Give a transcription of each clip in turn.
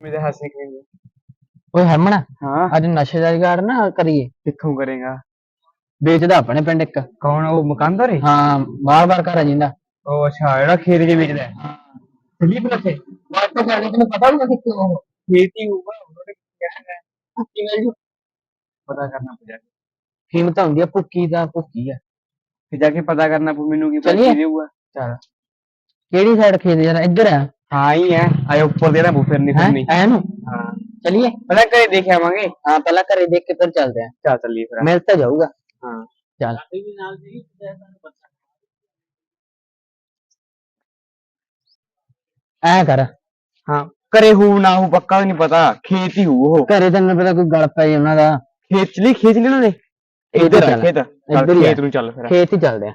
ਮੇਰੇ ਹੱਸ ਨਿਕਲेंगे ਓਏ ਹਰਮਨ ਹਾਂ। ਅੱਜ ਨਸ਼ੇ ਦਾ ਰਿਗਾਰਡ ਨਾ ਕਰੀਏ। ਕਿੱਥੋਂ ਕਰੇਗਾ? ਵੇਚਦਾ ਆਪਣੇ ਪਿੰਡ ਇੱਕ। ਕੌਣ ਉਹ ਮਕਾਨਦਾਰ ਹੈ? ਹਾਂ ਬਾਰ ਬਾਰ ਘਰ ਆ ਜਾਂਦਾ। ਉਹ ਅੱਛਾ ਜਿਹੜਾ ਖੇਤ ਦੇ ਵੇਚਦਾ ਹੈ। ਚੱਲੀ ਫਿਰ ਉੱਥੇ ਬਾਤ ਤਾਂ ਕਰਨੀ ਤੈਨੂੰ ਪਤਾ ਨਹੀਂ ਕਿੱਥੇ ਉਹ। ਖੇਤੀ ਹੋਊਗਾ ਉਹਨੇ ਕਿਹਾ ਹੈ। ਕਿਵੇਂ ਪਤਾ ਕਰਨਾ ਪਊਗਾ ਕੀਮਤ ਹੁੰਦੀ ਆ ਭੁੱਕੀ ਦਾ ਭੁੱਕੀ ਆ। ਫਿਰ ਜਾ ਕੇ ਪਤਾ ਕਰਨਾ ਪਊ ਮੈਨੂੰ ਕੀ ਪਤਾ ਚੱਲੀਏ? ਕੀ ਦੇਊਗਾ। ਚੱਲ। ਕਿਹੜੀ ਸਾਈਡ ਖੇਤ ਯਾਰ ਇੱਧਰ ਆ। ਹਾਂ ਹੀ ਹੈ ਆਏ ਉੱਪਰ ਦੇ ਨਾ ਬੂ ਫਿਰਨੀ ਹੈ? ਫਿਰਨੀ। ਐ ਨੂੰ? ਹਾਂ। ਚਲਿਏ? ਪਹਿਲਾਂ ਘਰੇ ਦੇਖ ਆਵਾਂਗੇ। ਹਾਂ ਪਹਿਲਾਂ ਘਰੇ ਦੇਖ ਕੇ ਫਿਰ ਚੱਲਦੇ ਆ ਚੱਲ ਚੱਲੀਏ ਫਿਰ। ਮਿਲ ਤਾਂ ਜਾਊਗਾ। ਹਾਂ। ਚੱਲ। ਐ ਕਰ। ਹਾਂ ਘਰੇ ਹੋਊ ਨਾ ਹੋਊ ਪੱਕਾ ਵੀ ਨਹੀਂ ਪਤਾ। ਖੇਤ ਹੀ ਹੋਊ ਉਹ। ਘਰੇ ਤੈਨੂੰ ਪਤਾ ਕੋਈ ਗਲ ਪੈ ਉਹਨਾਂ ਦਾ। ਖੇਤ ਲਈ ਖੇਤ ਉਹਨਾਂ ਨੇ ਇੱਧਰ ਆ। ਖੇਤ। ਇੱਧਰ ਹੀ ਆ। ਖੇਤ ਨੂੰ ਚੱਲ ਫਿਰ। ਖੇਤ ਹੀ ਚੱਲਦੇ ਆ।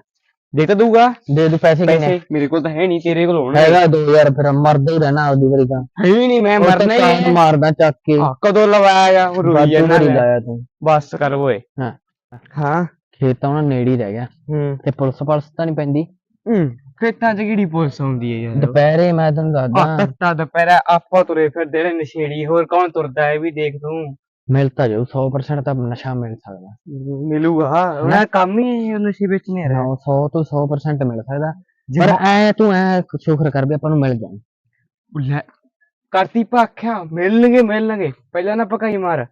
ਦੇ ਤਾਂ ਦਊਗਾ ਦੇ ਦੂ ਪੈਸੇ ਕਿੰਨੇ? ਪੈਸੇ ਮੇਰੇ ਕੋਲ ਤਾਂ ਹੈ ਨਹੀਂ ਤੇਰੇ ਕੋਲ ਹੋਣਗੇ ਹੈਗਾ 2000 ਫਿਰ ਮਰਦਾ ਹੀ ਰਹਿਣਾ ਆਪਦੀ ਵਾਰੀ ਤਾਂ। ਹੈ ਹੀ ਨਹੀਂ ਮੈਂ ਤਾਂ ਮਰਨਾ ਹੀ ਹੈ। ਮਾਰਦਾ ਚੱਕ ਕੇ। ਹਾਂ, ਕਦੋਂ ਲਵਾਇਆ ਉਹ ਰੋਈ ਜਾਂਦਾ ਹੈ। ਲਾਇਆ ਤੂੰ। ਬਸ ਕਰ ਓਏ। ਹਾਂ। ਹਾਂ। ਖੇਤ ਤਾਂ ਉਹਨਾਂ ਨੇੜੇ ਹੀ ਰਹਿ ਗਿਆ। ਹੂੰ। ਤੇ ਪੁਲਿਸ ਪਲਸ ਤਾਂ ਨਹੀਂ ਪੈਂਦੀ। ਹੂੰ ਖੇਤਾਂ 'ਚ ਕਿਹੜੀ ਪੁਲਿਸ ਆਉਂਦੀ ਹੈ ਯਾਰ? ਦੁਪਹਿਰੇ ਮੈਂ ਆਹ ਦੱਸਦਾ। ਤੱਤਾ ਦੁਪਹਿਰਾ ਆਪਾਂ ਤੁਰੇ ਫਿਰਦੇ ਨੇ ਨਸ਼ੇੜੀ ਹੋਰ ਕੌਣ ਤੁਰਦਾ ਹੈ ਇਹ ਵੀ ਦੇਖ ਤੂੰ। ਮਿਲ ਤਾਂ ਜਾਊ 100% ਤਾਂ ਨਸ਼ਾ ਮਿਲ ਸਕਦਾ। ਮਿਲੂਗਾ ਉਹਨਾਂ ਕੰਮ ਹੀ ਨਸ਼ੇ ਵੇਚਣੇ ਹਾਂ ਰਿਹਾ 100 ਤੋਂ 100% ਮਿਲ ਸਕਦਾ। ਪਰ ਐ ਤੂੰ ਐ ਸ਼ੁਕਰ ਕਰ ਵੀ ਆਪਾਂ ਨੂੰ ਮਿਲ ਜਾਣ। ਲੈ ਕਰਤੀ ਭਾਖਿਆ ਮਿਲਣਗੇ ਮਿਲਣਗੇ। ਪਹਿਲਾਂ ਨਾ ਪਕਾਈ ਮਾਰ।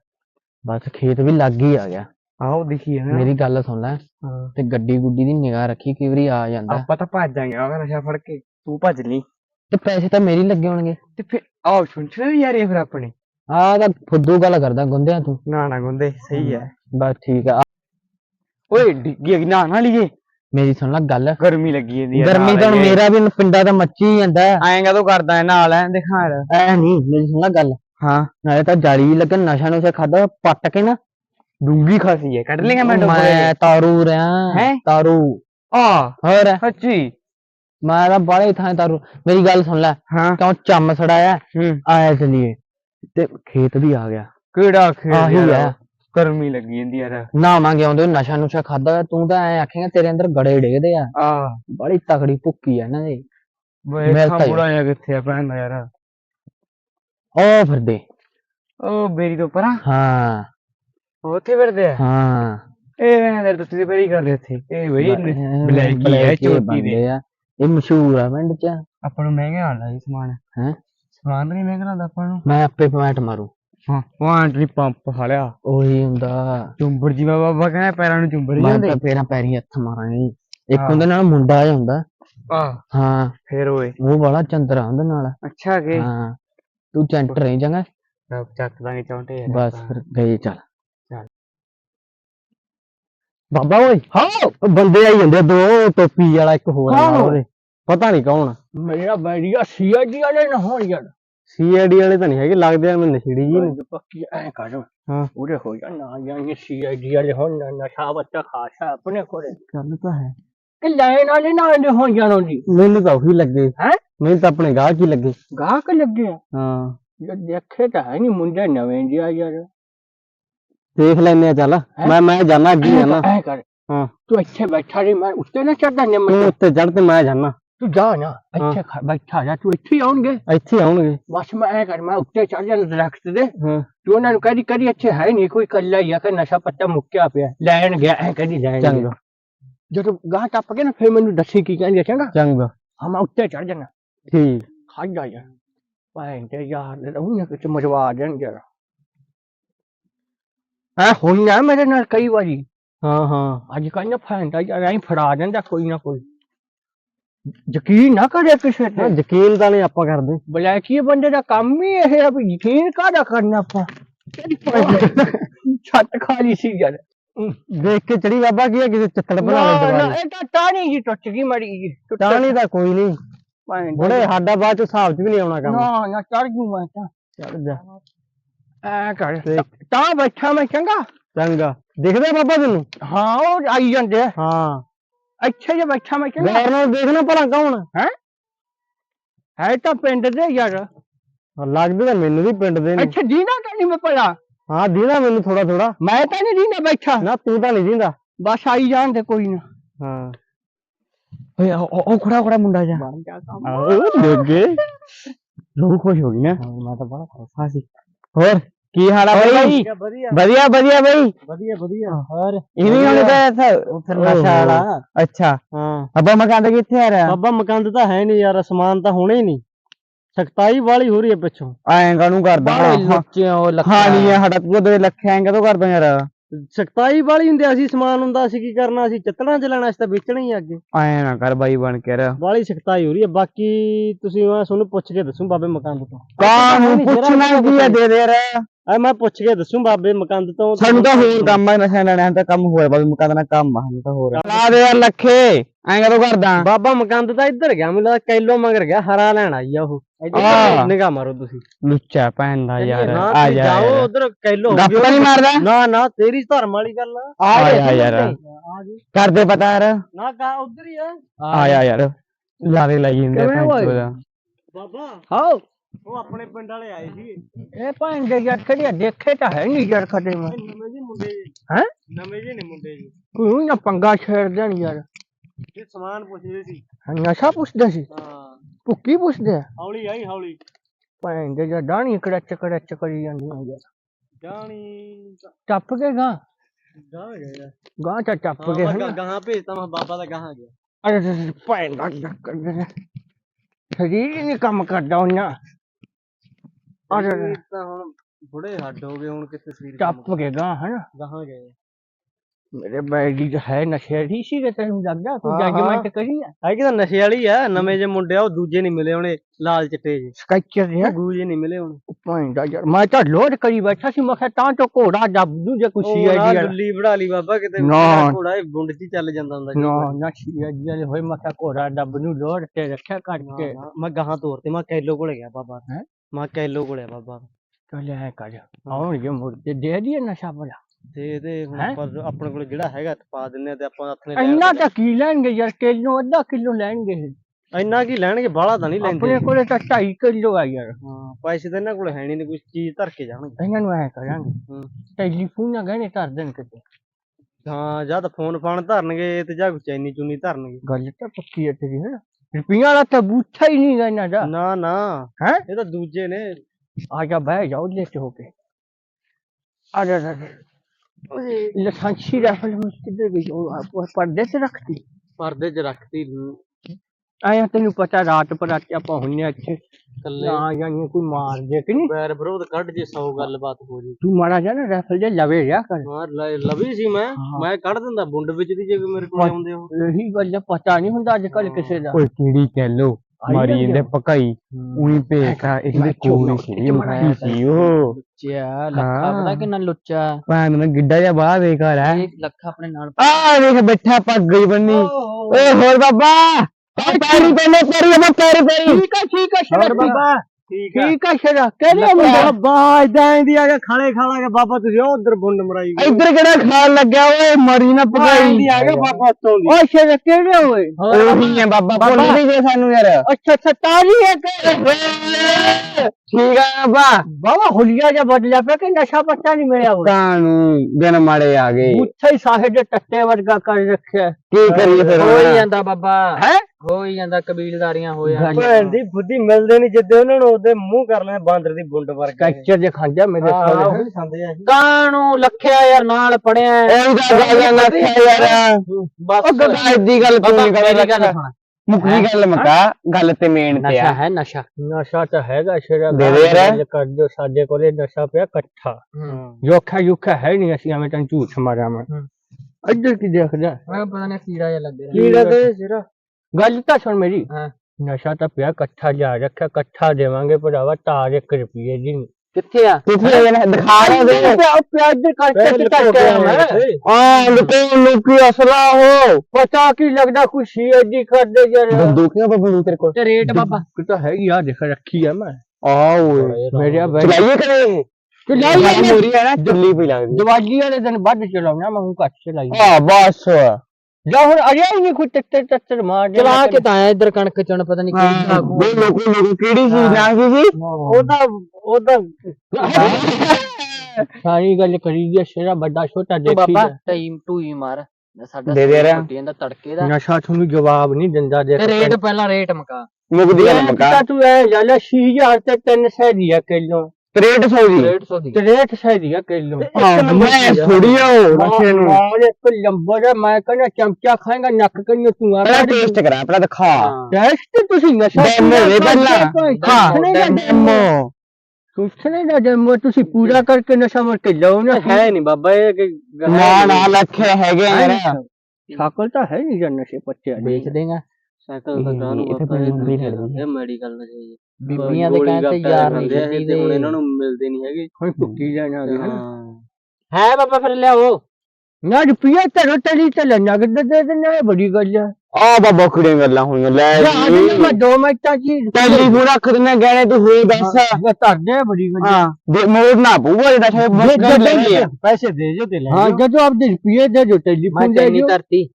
ਬਸ ਖੇਤ ਵੀ ਲੱਗ ਹੀ ਆ ਗਿਆ। ਆਓ ਦਿਖੀ ਹੈ ਨਾ ਮੇਰੀ ਗੱਲ ਸੁਣ ਲੈ। ਤੇ ਗੱਡੀ ਗੁੱਡੀ ਦੀ ਨਿਗਾਹ ਰੱਖੀ ਕਈ ਵਾਰੀ ਆ ਜਾਂਦਾ। ਆਪਾਂ ਤਾਂ ਭੱਜ ਜਾਾਂਗੇ ਆਹ ਨਸ਼ਾ ਫੜ ਕੇ ਤੂੰ ਭੱਜ ਲਈ। ਤੇ ਪੈਸੇ ਤਾਂ ਮੇਰੇ ਲੱਗੇ ਹੋਣਗੇ। ਤੇ ਫਿਰ ਆਓ ਸੁਣਛਣਾ ਵੀ ਯਾਰ ਇਹ ਫਿਰ ਆਪਣੇ। ਆਹ ਤਾਂ ਫੁੱਦੂ ਗੱਲ ਕਰਦਾ ਗੁੰਦਿਆਂ ਤੂੰ। ਨਾ ਨਾ ਗੁੰਦੇ ਸਹੀ ਹੈ ਬਸ ਠੀਕ ਆ। ਓਏ ਡਿੱਗੀ ਹੈਗੀ, ਨਾ ਨਾ ਲਈਏ? ਮੇਰੀ ਸੁਣ ਲੈ ਗੱਲ। ਗਰਮੀ ਲੱਗੀ ਜਾਂਦੀ ਹੈ ਗਰਮੀ ਤਾਂ ਹੁਣ ਮੇਰਾ ਵੀ ਪਿੰਡਾਂ ਦਾ ਮੱਚੀ ਜਾਂਦਾ। ਐਂ ਕਦੋਂ ਕਰਦਾ ਹੈ ਨਾਲ ਐ ਦਿਖਾ ਯਾਰ ਐ ਨਹੀਂ ਮੇਰੀ ਸੁਣ ਲੈ ਗੱਲ। ਹਾਂ। ਨਾਲੇ ਤਾਂ ਜਾਲੀ ਲੱਗਣ ਨਸ਼ਾ ਨੁਸ਼ਾ ਖਾਦਾ ਪੱਟ ਕੇ ਨਾ। ਡੂੰਗੀ ਖਾਸੀ ਹੈ ਕੱਢ ਲੇਗਾ ਮੈਂ ਮੈਂ ਤਾਰੂ ਰਿਆ ਹੈਂ? ਤਾਰੂ। ਆ ਹੋਰ? ਸੱਚੀ? ਮੈਂ ਤਾਂ ਬਾਲੇ ਥਾਂ ਤਾਰੂ। ਮੇਰੀ ਗੱਲ ਸੁਣ ਲੈ। ਹਾਂ। ਕਿਉਂ ਚੰਮ ਸੜਾਇਆ? ਹੂੰ। ਆਇਆ ਚਲੀਏ। ਤੇ ਖੇਤ ਵੀ ਆ ਗਿਆ। ਕਿਹੜਾ ਖੇਡ ਆਹੀ ਹੈ। ਗਰਮੀ ਲੱਗੀ ਜਾਂਦੀ ਯਾਰ। ਨਾ ਮੰਗੇ ਆਉਂਦੇ ਨਸ਼ਾ ਨੁਸ਼ਾ ਖਾਦਾ ਤੂੰ ਤਾਂ ਐ ਆਖੇਂਗਾ ਤੇਰੇ ਅੰਦਰ ਗੜੇ ਡੇਗਦੇ ਆ। ਆ ਬੜੀ ਤਕੜੀ ਭੁੱਕੀ ਆ ਇਹਨਾਂ ਦੀ। ਵੇ ਮਿਲ ਤਾਂ ਖਾਂਬੜਾ ਕਿੱਥੇ ਆ ਭੈਣ ਦਾ ਯਾਰ। ਉਹ ਫਿਰਦੇ। ਉਹ ਬੇਰੀ ਤੋਂ ਪਰਾਂ ਹਾਂ। ਉਹ ਉੱਥੇ ਫਿਰਦੇ ਆ? ਹਾਂ। ਇਹ ਮੈਂ ਦਰ ਤੁਸੀਂ ਬੇਰੀ ਕਰਦੇ ਇੱਥੇ। ਇਹ ਬਈ ਬਲੈਕੀ ਹੈ ਬਲੈਕੀ ਚੋਟੀ ਬੰਦੇ ਦੇ ਆ। ਇਹ ਮਸ਼ਹੂਰ ਆ ਪਿੰਡ ਚ। ਆਪਾਂ ਨੂੰ ਮਹਿੰਗਾ ਆਉਂਦਾ ਇਹ ਸਮਾਨ। ਹੈਂ? ਸਮਾਨ ਨਹੀਂ ਮਹਿੰਗਾ ਆਉਂਦਾ ਆਪਾਂ ਨੂੰ। ਮੈਂ ਆਪੇ ਪਵਾਟ ਮਾਰੂ। ਹਾਂ ਪੁਆਇੰਟ ਨਹੀਂ ਪੰਪ ਹਾਲਿਆ ਉਹੀ ਹੁੰਦਾ। ਚੁੰਬੜ ਜੀ ਬਾਬਾ ਬਾਬਾ ਕਹਿੰਦਾ ਪੈਰਾਂ ਨੂੰ ਚੁੰਬੜ ਮੈਂ ਜਾਂਦੇ ਤਾਂ ਫੇਰਾਂ ਪੈਰੀ ਹੱਥ ਮਾਰਾਂਗੇ ਇੱਕ ਹਾਂ। ਉਹਦੇ ਨਾਲ ਮੁੰਡਾ ਜਿਹਾ ਹੁੰਦਾ। ਆ ਹਾਂ। ਫੇਰ ਓਏ। ਉਹ ਵਾਲਾ ਚੰਦਰਾ ਉਹਦੇ ਨਾਲ। ਅੱਛਾ ਕੇ? ਹਾਂ। ਤੂੰ ਚੈਂਟ ਰਹੀ ਜਾਂਗਾ। ਚੱਕ ਦਾਂਗੇ ਚੌਂਟੇ ਯਾਰ। ਬਸ। ਫਿਰ ਗਏ ਚੱਲ। ਬਾਬਾ ਓਏ। ਹਾਂ। ਬੰਦੇ ਆਈ ਜਾਂਦੇ ਆ, ਦੋ ਟੋਪੀ ਵਾਲਾ ਇੱਕ ਹੋਰ? ਨਾਲ ਉਹਦੇ। ਪਤਾ ਨਹੀਂ ਕੌਣ ਮੇਰਾ ਬੈਰੀਆ ਸੀਆਈਡੀ ਵਾਲੇ ਨਾ ਹੋਣ ਯਾਰ ਸੀਆਈਡੀ ਵਾਲੇ ਤਾਂ ਨਹੀਂ ਹੈਗੇ ਲੱਗਦੇ ਆ ਮੈਨੂੰ ਨਸ਼ੀੜੀ ਜੀ ਨੇ ਪੱਕੀ ਐ ਕਰ ਹਾਂ ਉਹਦੇ ਹੋ ਜਾ ਨਾ ਜਾਈਏ ਸੀਆਈਡੀ ਵਾਲੇ ਹੋਣ ਨਾ ਨਸ਼ਾ ਬੱਚਾ ਖਾਸਾ ਆਪਣੇ ਕੋਲੇ ਗੱਲ ਤਾਂ ਹੈ ਕਿ ਲੈਣ ਵਾਲੇ ਨਾ ਆਂਦੇ ਹੋਣ ਜਾਣੋ ਜੀ ਮੈਨੂੰ ਤਾਂ ਉਹੀ ਲੱਗੇ ਹੈਂ? ਮੈਨੂੰ ਤਾਂ ਆਪਣੇ ਗਾਹਕ ਹੀ ਲੱਗੇ ਗਾਹਕ ਲੱਗੇ ਆ ਹਾਂ ਯਾਰ ਦੇਖੇ ਤਾਂ ਹੈ ਨਹੀਂ ਮੁੰਡੇ ਨਵੇਂ ਜਿਹਾ ਯਾਰ ਦੇਖ ਲੈਨੇ ਆ ਚੱਲ ਮੈਂ ਮੈਂ ਜਾਣਾ ਅੱਗੇ ਜਾਣਾ ਐ ਕਰ ਹਾਂ ਤੂੰ ਇੱਥੇ ਬੈਠਾ ਰਹੀ ਮੈਂ ਉੱਤੇ ਨਾ ਚੜਦਾ ਤੂੰ ਨਿੰਮ ਉੱਤੇ ਚੜ ਤੇ ਮੈਂ ਜਾਣਾ ਤੂੰ ਜਾ ਨਾ ਇੱਥੇ ਖ- ਬੈਠਾ ਜਾ ਤੂੰ ਇੱਥੇ ਹੀ ਆਉਣਗੇ। ਇੱਥੇ ਹੀ ਆਉਣਗੇ। ਬਸ ਮੈਂ ਐ ਕਰ ਮੈਂ ਉੱਤੇ ਚੜ ਜਾਣਾ ਦਰਖਤ ਦੇ। ਹਾਂ। ਤੂੰ ਉਹਨਾਂ ਨੂੰ ਕਹਦੀ ਕਦੀ ਇੱਥੇ ਹੈ ਨਹੀਂ ਕੋਈ ਕੱਲਾ ਹੀ ਆ ਕਿ ਨਸ਼ਾ ਪੱਤਾ ਮੁੱਕਿਆ ਪਿਆ ਲੈਣ ਗਿਆ ਐ ਕਦੀ ਲੈਣ ਗਿਆ। ਚੰਗਾ। ਜਦੋਂ ਗਾਹ ਟੱਪ ਕੇ ਨਾ ਫਿਰ ਮੈਨੂੰ ਦੱਸੀ ਕੀ ਕਹਿੰਦੇ ਚੰਗਾ? ਚੰਗਾ। ਹਾਂ ਮੈਂ ਉੱਤੇ ਚੜ ਜਾਣਾ ਠੀਕ। ਖਾ ਜਾ ਯਾਰ। ਭਾਈ ਤੇ ਯਾਰ ਉਹਨੇ ਕਿ ਮਜਵਾ ਦੇਣ ਜਰਾ। ਐ ਹੋਈਆਂ ਮੇਰੇ ਨਾਲ ਕਈ ਵਾਰੀ। ਹਾਂ ਹਾਂ। ਅੱਜ ਕੱਲ੍ਹ ਨਾ ਫੈਂਦਾ ਯਾਰ ਐਂ ਫੜਾ ਦਿੰਦਾ ਕੋਈ ਨਾ ਕੋਈ। ਯਕੀਨ ਨਾ ਕਰੇ ਕਿਸੇ ਹਾਂ, ਤੇ ਯਕੀਨ ਤਾਂ ਨਹੀਂ ਆਪਾਂ ਕਰਦੇ। ਬਲੈਕੀ ਬੰਦੇ ਦਾ ਕੰਮ ਹੀ ਇਹ ਆ ਵੀ ਯਕੀਨ ਕਾਹਦਾ ਕਰਨਾ ਆਪਾਂ। ਛੱਤ ਖਾਲੀ ਸੀ ਯਾਰ। ਦੇਖ ਕੇ ਚੜੀ ਬਾਬਾ ਕੀ ਆ ਕਿਸੇ ਚੱਤੜ ਬਣਾ ਨਾ ਲੈ ਨਾ ਇਹ ਤਾਂ ਟਾਣੀ ਜੀ ਟੁੱਟ ਗਈ ਮੜੀ ਜੀ ਟਾਣੀ ਦਾ ਕੋਈ ਨਹੀਂ। ਹੁਣੇ ਸਾਡਾ ਬਾਅਦ ਚ ਹਿਸਾਬ ਚ ਵੀ ਨਹੀਂ ਆਉਣਾ ਕੰਮ। ਨਾ ਨਾ ਚੜ ਜੂ ਮੈਂ ਤਾਂ। ਚੜ ਜਾ। ਐ ਕਰ। ਤਾਂ ਬੈਠਾ ਮੈਂ ਚੰਗਾ। ਚੰਗਾ। ਦਿਖਦਾ ਬਾਬਾ ਤੈਨੂੰ। ਹਾਂ ਉਹ ਆਈ ਜਾਂਦੇ। ਹਾਂ। ਇੱਥੇ ਜੇ ਬੈਠਾ ਮੈਂ ਚੰਗਾ ਗੌਰ ਨਾਲ ਦੇਖਣਾ ਭਲਾ ਕੌਣ ਹੈ ਤਾਂ ਪਿੰਡ ਦੇ ਯਾਰ ਲੱਗਦੇ ਤਾਂ ਮੈਨੂੰ ਵੀ ਪਿੰਡ ਦੇ ਨੇ ਇੱਥੇ ਦੀਨਾ ਤਾਂ ਨਹੀਂ ਮੈਂ ਪੜਾ ਹਾਂ ਦੀਦਾ ਮੈਨੂੰ ਥੋੜਾ ਥੋੜਾ ਮੈਂ ਤਾਂ ਨਹੀਂ ਦੀਨਾ ਬੈਠਾ ਨਾ ਤੂੰ ਤਾਂ ਨਹੀਂ ਦਿੰਦਾ ਬਸ ਆਈ ਜਾਣ ਤੇ ਕੋਈ ਨਾ ਹਾਂ ਓਏ ਉਹ ਉਹ ਖੜਾ ਖੜਾ ਮੁੰਡਾ ਜਾ ਆਹ ਲੱਗੇ ਰੂਹ ਖੁਸ਼ ਹੋ ਗਈ ਨਾ ਮੈਂ ਤਾਂ ਬੜਾ ਖੁਸ਼ ਹਾਂ ਸੀ ਹੋਰ ਕੀ ਹਾਲ ਆ ਬਾਈ? ਵਧੀਆ ਵਧੀਆ। ਵਧੀਆ ਵਧੀਆ ਬਾਈ। ਵਧੀਆ ਵਧੀਆ। ਹੋਰ? ਇਹ ਵੀ ਹੁਣ ਤਾਂ ਇੱਥੇ ਉਹ ਫਿਰ ਨਸ਼ਾ ਵਾਲਾ। ਅੱਛਾ। ਹਾਂ। ਅੱਬਾ ਮਕਾਨ ਤਾਂ ਕਿੱਥੇ ਆ ਰਿਹਾ? ਬਾਬਾ ਮਕੰਦ ਤਾਂ ਹੈ ਨਹੀਂ ਯਾਰ ਸਮਾਨ ਤਾਂ ਹੋਣੇ ਹੀ ਨਹੀਂ। ਸਖਤਾਈ ਵਾਲੀ ਹੋ ਰਹੀ ਹੈ ਪਿੱਛੋਂ। ਐਂ ਕਾਹਨੂੰ ਕਰਦਾ ਲੁੱਚੇ ਉਹ ਖਾਣੀ ਆ ਸਾਡਾ ਤੂੰ ਦੋ ਲੱਖ ਐਂ ਕਦੋਂ ਕਰਦਾ ਯਾਰ? ਸਖਤਾਈ ਵਾਲੀ ਹੁੰਦੀ ਅਸੀਂ ਸਮਾਨ ਹੁੰਦਾ ਅਸੀਂ ਕੀ ਕਰਨਾ? ਅਸੀਂ ਚੱਤਣਾ ਚ ਲੈਣਾ ਅਸੀਂ ਤਾਂ ਵੇਚਣਾ ਹੀ ਆ ਅੱਗੇ। ਐਂ ਨਾ ਕਰ ਬਾਈ ਬਣ ਕੇ ਰ ਵਾਲੀ ਸਖਤਾਈ ਹੋ ਰਹੀ ਹੈ। ਬਾਕੀ ਤੁਸੀਂ ਮੈਂ ਤੁਹਾਨੂੰ ਪੁੱਛ ਕੇ ਦੱਸੂ ਬਾਬੇ ਮਕੰਦ ਤੋਂ। ਕਾਹਨੂੰ ਪੁੱਛਣਾ ਕੀ ਦੇ ਦੇ ਰ ਆ ਮੈਂ ਪੁੱਛ ਕੇ ਦੱਸੂ ਬਾਬੇ ਮਕੰਦ ਤੋਂ ਸਾਨੂੰ ਤਾਂ ਹੋਰ ਕੰਮ ਆ ਨਸ਼ਾ ਲੈਣਾ ਤਾਂ ਕੰਮ ਹੋਰ ਬਾਈ ਮਕਾਨ ਦਾ ਕੰਮ ਆ ਸਾਨੂੰ ਤਾਂ ਹੋਰ ਲਾ ਦੇ ਯਾਰ ਲੱਖੇ ਐਂ ਕਦੋਂ ਕਰਦਾ? ਬਾਬਾ ਮਕੰਦ ਤਾਂ ਇੱਧਰ ਗਿਆ ਮੈਨੂੰ ਲੱਗਦਾ ਕੈਲੋ ਮੰਗਰ ਗਿਆ ਹਰਾ ਲੈਣ ਆਈ ਆ ਉਹ। ਆਹ। ਇੱਧਰ ਨਿਗਾਹ ਮਾਰੋ ਤੁਸੀਂ। ਲੁੱਚਾ ਭੈਣ ਦਾ ਯਾਰ ਨਾ ਆ ਤੁਸੀਂ ਜਾ ਜਾਓ ਯਾਰ। ਉਧਰ ਕੈਲੋ ਗੱਪ ਤਾਂ ਨਹੀਂ ਮਾਰਦਾ? ਨਾ ਨਾ ਤੇਰੀ ਧਰਮ ਵਾਲੀ ਗੱਲ ਆ। ਆ ਯਾਰ। ਕਰਦੇ ਪਤਾ ਯਾਰ। ਨਾ ਕਾ ਉਧਰ ਹੀ ਆ। ਯਾਰ। ਲਾਰੇ ਲਾਈ ਜਾਂਦੇ। ਬਾਬਾ? ਹਾਓ। ਉਹ ਆਪਣੇ ਪਿੰਡ ਵਾਲੇ ਆਏ ਸੀ। ਇਹ ਭੈਣ ਦੇ ਯਾਰ ਕਿਹੜੇ ਦੇਖੇ ਤਾਂ ਹੈ ਨਹੀਂ ਯਾਰ ਕਦੇ ਮੈਂ ਇਹ ਨਵੇਂ ਜੀ ਮੁੰਡੇ ਜੀ। ਹੈਂ? ਨਵੇਂ ਜੀ ਨੇ ਮੁੰਡੇ ਜੀ। ਕੋਈ ਨਾ ਪੰਗਾ ਛੇੜ ਦੇਣ ਯਾਰ। ਇਹ ਸਮਾਨ ਪੁੱਛਦੇ ਸੀ। ਨਸ਼ਾ ਪੁੱਛਦੇ ਸੀ? ਹਾਂ। ਭੁੱਕੀ ਪੁੱਛਦੇ ਆ? ਹੌਲੀ ਆਈ ਹੌਲੀ। ਭੈਣ ਦੇ ਯਾਰ ਡਾਣੀ ਕੜਚ ਕੜਚ ਕਰੀ ਜਾਂਦੀਆਂ ਯਾਰ। ਜਾਣੀ ਟੱਪ ਕੇ ਗਾਂ ਗਾ ਗਿਆ ਗਾਂ ਤਾਂ ਟੱਪ ਹਾਂ ਕੇ ਮੈਂ ਹਨਾ? ਗਾਹਾਂ ਭੇਜਤਾ ਮੈਂ ਬਾਬਾ ਦਾ ਗਾਹਾਂ ਗਿਆ। ਅਰੇ ਤੇ- ਤੇ ਭੈਣ ਦਾ ਡੱਕਰ ਦੇ ਸਰੀਰ ਹੀ ਨਹੀਂ ਕੰਮ ਕਰਦਾ ਉਹਨਾਂ। ਅਰੇ ਸਰੀਰ ਤਾਂ ਹੁਣ ਬੁੜੇ ਹੱਡ ਹੋ ਗਏ ਹੁਣ ਕਿੱਥੇ ਸਰੀਰ ਟੱਪ ਕੇ ਗਾਂ ਹਨਾ ਗਾਹਾਂ ਗਏ ਮੇਰੇ ਬੈਗੀ ਤਾਂ ਹੈ ਨਸ਼ੇੜੀ ਸੀ ਕਿ ਤੈਨੂੰ ਲੱਗਦਾ ਕੋਈ ਹਾਂ, ਹਾਂ। ਜੱਜਮੈਂਟ ਕਰੀ ਆ ਆ ਕਿ ਤਾਂ ਨਸ਼ੇ ਵਾਲੀ ਆ ਨਵੇਂ ਜੇ ਮੁੰਡੇ ਆ ਉਹ ਦੂਜੇ ਨਹੀਂ ਮਿਲੇ ਉਹਨੇ ਲਾਲ ਚਿੱਟੇ ਜੇ ਸਕੈਚਰ ਨੇ ਗੂਜੇ ਨਹੀਂ ਮਿਲੇ ਹੁਣ ਭੈਣ ਦਾ ਯਾਰ ਮੈਂ ਤਾਂ ਲੋਡ ਕਰੀ ਬੈਠਾ ਸੀ ਮੈਂ ਕਿਹਾ ਤਾਂ ਤੋਂ ਘੋੜਾ ਦੱਬ ਦੂ ਜੇ ਕੋਈ ਉਹ ਸੀ ਨਾ ਆਈ ਯਾਰ ਲੁੱਲੀ ਵੜਾ ਲਈ ਬਾਬਾ ਕਿਤੇ ਨਾ। ਘੋੜਾ ਇਹ ਗੁੰਡ ਚ ਹੀ ਚੱਲ ਜਾਂਦਾ ਹੁੰਦਾ ਨਾ ਨਾ ਸੀ ਆਈ ਵਾਲੇ ਹੋਏ ਮੈਂ ਕਿਹਾ ਘੋੜਾ ਦੱਬ ਨੂੰ ਲੋਡ ਤੇ ਰੱਖਿਆ ਕਰਕੇ ਨਾ, ਮੈਂ ਗਾਹਾਂ ਤੋਰ ਤੇ ਮੈਂ ਕੈਲੋ ਕੋਲੇ ਗਿਆ ਬਾਬਾ ਹੈਂ? ਮੈਂ ਕੈਲੋ ਕੋਲੇ ਬਾਬਾ। ਚੱਲ ਐ ਕਰ ਆਉਣਗੇ ਮੁਰਦੇ ਦੇ ਦੀਏ ਨਸ਼ਾ ਬੜਾ ਤੇ ਇਹਦੇ ਹੁਣ ਹੈਂ? ਆਪਾਂ ਆਪਣੇ ਕੋਲ ਜਿਹੜਾ ਹੈਗਾ ਤੇ ਪਾ ਦਿੰਨੇ ਆ ਤੇ ਆਪਾਂ ਨੇ ਇੰਨਾ ਤਾਂ ਕੀ ਲੈਣਗੇ ਯਾਰ? ਕਿਲੋ ਅੱਧਾ ਕਿਲੋ ਲੈਣਗੇ ਇਹ। ਇੰਨਾ ਕੀ ਲੈਣਗੇ? ਬਾਹਲਾ ਤਾਂ ਨਹੀਂ ਲੈਂਦੇ। ਆਪਣੇ ਕੋਲੇ ਤਾਂ 2.5 ਕਿਲੋ ਆ ਯਾਰ। ਹਾਂ ਪੈਸੇ ਤਾਂ ਇਹਨਾਂ ਕੋਲ ਹੈ ਨਹੀਂ ਕੋਈ ਚੀਜ਼ ਧਰ ਕੇ ਜਾਣਗੇ। ਇਹਨਾਂ ਨੂੰ ਐ ਕਰਾਂਗੇ। ਹੂੰ। ਟੈਲੀਫੋਨ ਨਾ ਗਹਿਣੇ ਧਰ ਦੇਣ ਕਿਤੇ। ਹਾਂ ਜਾਂ ਤਾਂ ਫੋਨ ਫਾਨ ਧਰਨਗੇ ਤੇ ਜਾਂ ਕੋਈ ਚੈਨੀ ਚੁੰਨੀ ਧਰਨਗੇ। ਗੱਲ ਤਾਂ ਪੱਕੀ ਹੈ ਤੇਰੀ ਹੈ? ਰੁਪਈਆ ਵਾਲਾ ਤਾਂ ਬੂਥਾ ਹੀ ਨਹੀਂ ਗਾ ਇਹਨਾਂ ਦਾ। ਨਾ ਨਾ। ਹੈ? ਇਹ ਤਾਂ ਦੂਜੇ ਨੇ। ਆ ਜਾ ਬਹਿ ਜਾਓ ਲੇਟ ਹੋ ਕੇ। ਆ ਜਾ ਜਾ। ਲਸਾਂਚੀ ਰਾਫਲ ਕਿੱਧਰ ਗਈ ਉਹ ਪਰਦੇ ਤੇ ਰੱਖਤੀ। ਪਰਦੇ 'ਚ ਰੱਖਤੀ। ਆਇਆ ਤੈਨੂੰ ਪਤਾ ਰਾਤ ਪਰਾਤੇ ਆਪਾਂ ਹੁੰਨੇ ਇੱਥੇ। ਕੱਲੇ ਨਾ ਜਾਣੀ ਕੋਈ ਮਾਰ ਦੇ ਕਿ ਨਹੀਂ? ਪੈਰ ਵਿਰੋਧ ਕੱਢ ਜੇ 100 ਗੱਲਬਾਤ ਹੋ ਜੇ। ਤੂੰ ਮਾਰਾ ਜਾ ਨਾ ਰਾਫਲ ਦੇ ਲਵੇ ਰਿਆ ਕਰ। ਲ- ਲਵੀ ਸੀ ਮੈਂ। ਮੈਂ ਕੱਢ ਦਿੰਦਾ ਬੁੰਡ ਵਿੱਚ ਦੀ ਜੇ ਕੋਈ ਮੇਰੇ ਕੋਲ ਆਉਂਦੇ ਹੋ। ਇਹੀ ਗੱਲ ਪਤਾ ਨਹੀਂ ਹੁੰਦਾ ਅੱਜ ਕੱਲ ਕਿਸੇ ਦਾ। ਓਏ ਕਿਹੜੀ ਕਹਿਲੋ ਆਈ ਮਾਰੀ ਇਹਦੇ ਆ। ਪਕਾਈ ਉਹੀ ਭੇਖਾ ਇਹਦੇ ਮੈਂ ਕੋਲ ਸੀ ਮਾਰਿਆ ਮੁੱਠੀ ਸੀ ਉਹ। ਲੁੱਚਿਆ ਲੱਖਾ ਪਤਾ ਕਿੰਨਾ ਲੁੱਚਾ। ਭਾਂ ਨਾ ਗਿੱਡਾ ਜਿਹਾ ਬਾਹ ਬੇਕਾਰ ਹੈ। ਲੱਖਾ ਆਪਣੇ ਨਾਲ ਆ ਵੇਖ ਬੈਠਾ ਪੱਗ ਗਈ ਬੰਨੀ। ਓਏ ਹੋਰ ਬਾਬਾ। ਪੈਰੀ ਪੈਨੇ ਪੈਰੀ ਬਾਬਾ ਪੈਰੀ ਪੈਰੀ। ਠੀਕ ਆ ਠੀਕ ਆ ਸ਼ਰਤ ਬਾਬਾ ਠੀਕ ਆ। ਠੀਕ ਆ ਸ਼ਰਾ ਕਹਿੰਦੇ ਮੁੰਡਾ। ਬਾਬਾ ਇਦਾਂ ਇੰਦੀ ਆ ਕੇ ਖਾਲੇ ਖਾਲਾਂਗੇ ਬਾਬਾ ਤੁਸੀਂ ਉਹ ਉਧਰ ਬੁੰਡ ਮਰਾਈ ਗਏ। ਇੱਧਰ ਕਿਹੜਾ ਖਾਣ ਲੱਗਿਆ ਓਏ ਮਰੀ ਨਾ ਪਕਾਈ ਇੰਦੀ ਆ ਕੇ ਬਾਬਾ ਉੱਤੋਂ ਦੀ। ਓ ਸ਼ਰਾ ਕਿਹੜੇ ਹੋਏ ਉਹੀ ਹੈ। ਬਾਬਾ ਭੁੱਲ ਨਹੀਂ ਗਏ ਸਾਨੂੰ ਯਾਰ। ਅੱਛਾ ਅੱਛਾ ਤਾਰੀ ਹੈ ਠੀਕ ਆ ਬਾਬਾ। ਬਾਬਾ ਹੁਲੀਆ ਜਿਹਾ ਬਦਲਿਆ ਪਿਆ ਕਿ ਨਸ਼ਾ ਪੱਤਾ ਨਹੀਂ ਮਿਲਿਆ ਉਹ ਕਾਨੂੰ ਦਿਨ ਮਾੜੇ ਆ ਗਏ। ਉੱਥੇ ਹੀ ਸਾਹਿਬ ਦੇ ਟੱਟੇ ਵਰਗਾ ਕਰ ਰੱਖਿਆ। ਕੀ ਕਰੀਏ ਫਿਰ ਹੋ ਹੀ ਜਾਂਦਾ ਬਾਬਾ। ਹੈ? ਹੋ ਹੀ ਜਾਂਦਾ ਕਬੀਲਦਾਰੀਆਂ ਹੋ ਜਾਂਦੀਆਂ। ਭੈਣ ਦੀ ਬੁੱਧੀ ਮਿਲਦੇ ਨਹੀਂ ਜਿੱਦੇ ਉਹਨਾਂ ਨੂੰ ਉਹਦੇ ਮੂੰਹ ਕਰ ਲੈਣੇ ਬਾਂਦਰ ਦੀ ਬੁੰਡ ਵਰਗਾ। ਕੈਚਰ ਜੇ ਖਾਂਦਾ ਮੇਰੇ ਵੀ ਖਾਂਦੇ ਆ ਕਾਣੂ ਲੱਖਿਆ ਯਾਰ ਨਾਲ ਪੜਿਆ। ਉਹ ਤਾਂ ਗੱਲ ਨਾ ਯਾਰ। ਬਸ। ਉਹ ਗੱਲਾਂ ਦੀ ਗੱਲ ਤੂੰ ਨਹੀਂ ਕਰਦਾ ਮੁੱਕਦੀ ਗੱਲ ਮਕਾ ਗੱਲ ਤੇ ਮੇਨ ਤੇ ਨਸ਼ਾ ਆ ਹੈ ਨਸ਼ਾ। ਨਸ਼ਾ ਤਾਂ ਹੈਗਾ ਸ਼ੇਰਾ ਦੇ ਦੇ ਕਰ ਦਿਓ ਸਾਡੇ ਕੋਲੇ ਨਸ਼ਾ ਪਿਆ ਇਕੱਠਾ। ਜੋਖਾ ਯੁਖਾ ਹੈ ਨਹੀਂ ਅਸੀਂ ਐਵੇਂ ਤੈਨੂੰ ਝੂਠ ਮਾਰਾਂ ਮੈਂ। ਇੱਧਰ ਕੀ ਦੇਖਦਾ? ਮੈਂ ਪਤਾ ਨਹੀਂ ਕੀੜਾ ਜਿਹਾ ਲੱਗ ਰਿਹਾ ਕੀੜਾ ਤੇ ਸਿਰਾ। ਗੱਲ ਤਾਂ ਸੁਣ ਮੇਰੀ। ਹਾਂ। ਨਸ਼ਾ ਤਾਂ ਪਿਆ ਇਕੱਠਾ ਲਿਆ ਰੱਖਿਆ ਇਕੱਠਾ ਦੇਵਾਂਗੇ ਭਰਾਵਾ ਤਾਰ 1 ਰੁਪਏ ਦੀ ਕਿੱਥੇ ਆ? ਕਿੱਥੇ ਆ? ਨਾ ਦਿਖਾ ਰਹੇ ਦੇ ਪਿਆ ਪਿਆ ਇੱਧਰ ਕਰਕੇ ਕਰਕੇ ਮੈਂ। ਆ ਲੁਕੇ ਲੁਕੀ ਅਸਲਾ ਹੋ ਪਤਾ ਕੀ ਲੱਗਦਾ ਕੋਈ ਸੀ ਐਡੀ ਕਰਦੇ ਯਾਰ। ਬੰਦੂਕਾਂ ਬੱਬੂ ਤੇਰੇ ਕੋਲ? ਤੇ ਰੇਟ ਬਾਬਾ। ਕਿ ਤਾਂ ਹੈਗੀ ਆ ਦੇਖ ਰੱਖੀ ਆ ਮੈਂ। ਆ ਓਏ ਮੇਰੇ ਆ ਬੈ ਚਲਾਈਏ ਕਰੇ ਚਲਾਈਏ ਮੋਰੀ ਹੈ ਨਾ ਚੱਲੀ ਪਈ ਲੱਗਦੀ। ਦੀਵਾਲੀ ਵਾਲੇ ਦਿਨ ਵੱਧ ਚਲਾਉਣਾ ਮੈਂ ਹੁਣ ਘੱਟ ਚਲਾਈ। ਆ ਬਸ। ਜਾ ਹੁਣ ਅੜਿਆ ਹੀ ਨਹੀਂ ਕੋਈ ਟੱਟਰ ਟੱਟਰ ਮਾਰ ਦੇਣਾ ਚਲਾ ਕੇ ਤਾਂ ਆਇਆ ਇੱਧਰ ਕਣਕ ਚੁਣ ਪਤਾ ਨਹੀਂ ਕਿਹੜੀ ਲਾਗੂ ਬਈ ਲੋਕੋ ਲੋਕੋ ਕਿਹੜੀ ਚੀਜ਼ ਨਾ ਕੀ ਸੀ ਉਹਦਾ ਉਹਦਾ ਸਾਰੀ ਗੱਲ ਕਰੀ ਗਿਆ ਸ਼ੇਰਾ ਵੱਡਾ ਛੋਟਾ ਦੇਖੀ ਬਾਬਾ। ਟਾਈਮ ਟੂ ਹੀ ਮਾਰ ਸਾਡਾ ਦੇ ਦੇ ਰਿਹਾ। ਛੁੱਟੀਆਂ ਦਾ ਤੜਕੇ ਦਾ। ਨਸ਼ਾ ਤੁਹਾਨੂੰ ਜਵਾਬ ਨਹੀਂ ਦਿੰਦਾ ਦੇਖ ਤੇ ਰੇਟ ਪਹਿਲਾਂ ਰੇਟ ਮਕਾ। ਮੁਕਦੀ ਗੱਲ ਮਕਾ। ਤਾਂ ਐ ਲੈ ਲੈ 6000 ਤੇ 300 ਦੀ ਆ ਕਿਲੋ। 6300 ਦੀ। 150 ਦੀ। 6300 ਦੀ ਆ ਕਿਲੋ। ਹਾਂ ਮੈਂ ਥੋੜੀ ਆ ਉਹ ਨਸ਼ੇ ਨੂੰ ਮਾਲ ਇੱਕ ਲੰਬਰ ਹੈ ਮੈਂ ਕਹਿੰਦਾ ਚਮਚਾ ਖਾਏਗਾ ਨੱਕ ਕੰਨੋਂ ਤੂੰ ਆ ਪਹਿਲਾਂ ਟੇਸਟ ਕਰਾ ਪਹਿਲਾਂ ਦਿਖਾ। ਟੈਸਟ ਤੁਸੀਂ ਨਸ਼ਾ ਡੈਮੋ ਦੇ ਪਹਿਲਾਂ। ਹਾਂ ਡੈਮੋ। ਕੁਛਨੇ ਦਾ ਡੈਮੋ ਤੁਸੀਂ ਪੂਰਾ ਕਰਕੇ ਨਸ਼ਾ ਮਰ ਕੇ ਲਓ ਨਾ। ਹੈ ਨਹੀਂ ਬਾਬਾ ਇਹ ਕਿ ਨਾ ਨਾ ਲੱਖੇ ਹੈਗੇ ਆ ਸ਼ਕਲ ਤਾਂ ਹੈ ਨਹੀਂ ਜਨ ਨਸ਼ੇ ਪੱਤੇ ਵੇਚ ਦੇਗਾ। ਸਾਈਕਲ ਦਾ ਗਾਹ ਨੂੰ ਬਾਬਾ ਇਹ ਬੰਦੀ ਤਾਂ ਖੜਦੀ ਇਹ ਮੈਡੀਕਲ ਦਾ ਚਾਹੀਏ ਬੀਬੀਆਂ ਦੇ ਕਹਿਣ ਤੇ ਯਾਰ ਨਹੀਂ ਛੱਡੀ ਤੇ ਹੁਣ ਇਹਨਾਂ ਨੂੰ ਮਿਲਦੇ ਨਹੀਂ ਹੈਗੇ। ਹੁਣ ਭੁੱਕੀ ਜਾਣਾ ਹਾਂ। ਹੈ ਬਾਬਾ ਫਿਰ ਲਿਆਓ। ਨਾ ਰੁਪਿਆ ਤੇ ਤਲੀ ਤੇ ਨਗਦ ਦੇ ਦੇਣਾ ਇਹ ਬੜੀ ਗੱਲ ਹੈ ਆ ਬਾਬਾ ਕੁੜੀਆਂ ਗੱਲਾਂ ਹੋਈਆਂ ਲੈ ਜੀ। ਮੈਂ ਦੋ ਮਿੰਟਾਂ ਚ ਟੈਲੀਫੋਨ ਰੱਖ ਦਿੰਦੇ ਗਹਿਣੇ ਤੂੰ ਹੋਰ ਦੱਸ ਮੈਂ ਧਰਦੇ ਆ ਬੜੀ ਗੱਲ ਹਾਂ ਦੇ ਮੋੜ ਨਾ ਪਊਗਾ ਸ਼ਾਇਦ ਬਸ ਗੱਲ ਲੈ ਲਿਆ ਪੈਸੇ ਦੇ ਜੋ ਤੇ ਲੈ ਹਾਂ ਜਦੋਂ ਆਪ ਦੇ ਰੁਪਏ ਦੇ ਜੋ ਮੈਂ ਟੈਲੀਫੋਨ ਦੇ ਚੈਨੀ ਜੋ ਧਰਤੀ।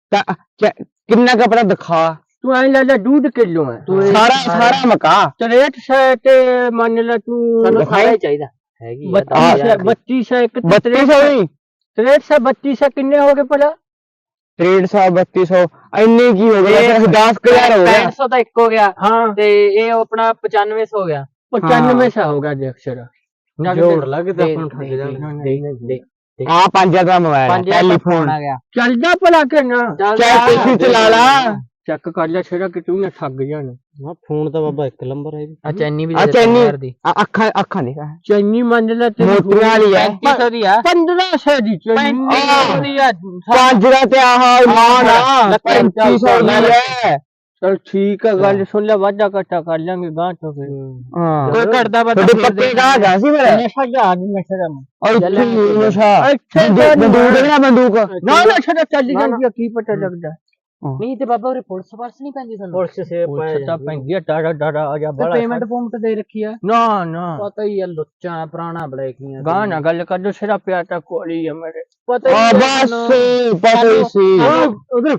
ਕਿੰਨਾ ਕਪੜਾ ਦਿਖਾ। ਤੂੰ ਐ ਲੈ ਲੈ ਦੂਧ ਕਿਲੋ ਹੈ। ਤੂੰ ਸਾਰਾ ਸਾਰਾ ਮਕਾ। 63 ਤੇ ਮੰਨ ਲੈ ਤੂੰ ਸਾਨੂੰ। ਖਾਣਾ ਹੀ ਚਾਹੀਦਾ। ਹੈਗੀ ਆ ਦਸ 32 ਹਜ਼ਾਰ ਦੀ। 32 ਇੱਕ 3200 ਹੀ 63 32 ਕਿੰਨੇ ਹੋ ਗਏ ਭਲਾ? 6300 3200 ਇੰਨੇ ਕੀ ਹੋ ਗਿਆ ਫਿਰ 10000 ਹੋ ਗਿਆ। 6500 ਤਾਂ ਇੱਕ ਹੋ ਗਿਆ। ਹਾਂ। ਤੇ ਇਹ ਆਪਣਾ 9500 ਹੋ ਗਿਆ। 95 ਸਾ ਹੋਗਾ ਦੇਖ ਸਰ ਜੋੜ ਲੱਗ ਤੇ ਆਪਾਂ ਠੱਗ ਦੇ- ਆ 5000 ਦਾ ਮੋਬਾਈਲ ਟੈਲੀਫੋਨ। ਆ ਗਿਆ। ਚੱਲਦਾ ਭਲਾ ਕਿ ਨਾ ਚੱਲ। ਤੁਸੀਂ ਚਲਾ ਲਾ। ਚੈੱਕ ਕਰ ਲੈ ਛੇੜਾ ਕਿ ਤੂੰ ਨਾ ਠੱਗ ਜਾਣਾ ਹਾਂ ਫੋਨ ਤਾਂ ਬਾਬਾ ਇੱਕ ਨੰਬਰ ਹੈ ਆ ਚੈਨੀ ਵੀ ਆ ਦੇ ਚੈਨੀ। 3000 ਦੀ। ਆ ਅੱਖਾਂ ਅੱਖਾਂ ਦੇਖ ਚੈਨੀ ਮੰਨ ਲੈ ਤੇ ਮੋਤੀਆਂ ਵਾਲੀ ਹੈ 3500 ਦੀ ਆ। 1500 ਦੀ ਚੈਨੀ। 3500 ਦੀ ਆ। ਪੰਜ ਦਾ ਤੇ ਆਹ ਮਾਨ ਆ। 3500 ਦੀ ਹੈ ਚਲ ਠੀਕ ਹੈ ਗੱਲ ਸੁਣ ਲੈ ਵਾਦਾ ਘਟਾ ਕਰ ਲਾਂਗੇ ਗਾਂ ਤੋਂ ਫਿਰ। ਹਾਂ। ਕੋਈ ਘਟਦਾ ਵੱਧਦਾ ਤੁਹਾਡੇ ਪੱਕੇ ਦਾ। ਗਾ ਸੀ ਫਿਰ? ਨਸ਼ਾ ਜਾ ਆਦਮੀ ਨਸ਼ਾ ਦਾ ਔਰ ਇੱਥੇ ਨਸ਼ਾ। ਇੱਥੇ ਬੰਦੂਕ ਨਾ ਬੰਦੂਕ? ਨਾ ਨਸ਼ਾ ਦਾ ਚੱਲ ਜਾਂਦੀ ਆ, ਕੀ ਪਤਾ ਲੱਗਦਾ। ਨਹੀਂ ਤੇ ਬਾਬਾ ਉਰੇ ਪੁਲਿਸ ਪਰਸ ਨਹੀਂ ਪੈਂਦੀ ਸਾਨੂੰ? ਪੁਲਿਸ ਸੇ ਪੁੱਛ ਤਾਂ ਪੈਂਦੀ ਆ ਡਾੜਾ ਡਾੜਾ ਆ ਜਾ ਬੜਾ ਪੇਮੈਂਟ ਪੂਮੈਂਟ ਦੇ ਰੱਖੀ ਆ? ਨਾ ਨਾ। ਪਤਾ ਹੀ ਆ ਲੁੱਚਾ ਪੁਰਾਣਾ ਬਲੈਕੀਆਂ ਗਾਂ ਨਾ ਗੱਲ ਕਰ ਦੋ ਸਿਰਾ ਪਿਆ ਤਾਂ ਕੋਲੀ ਆ ਮੇਰੇ। ਪਤਾ ਆ ਹੀ ਬਸ ਪਤਾ ਹੀ ਸੀ। ਉਧਰ।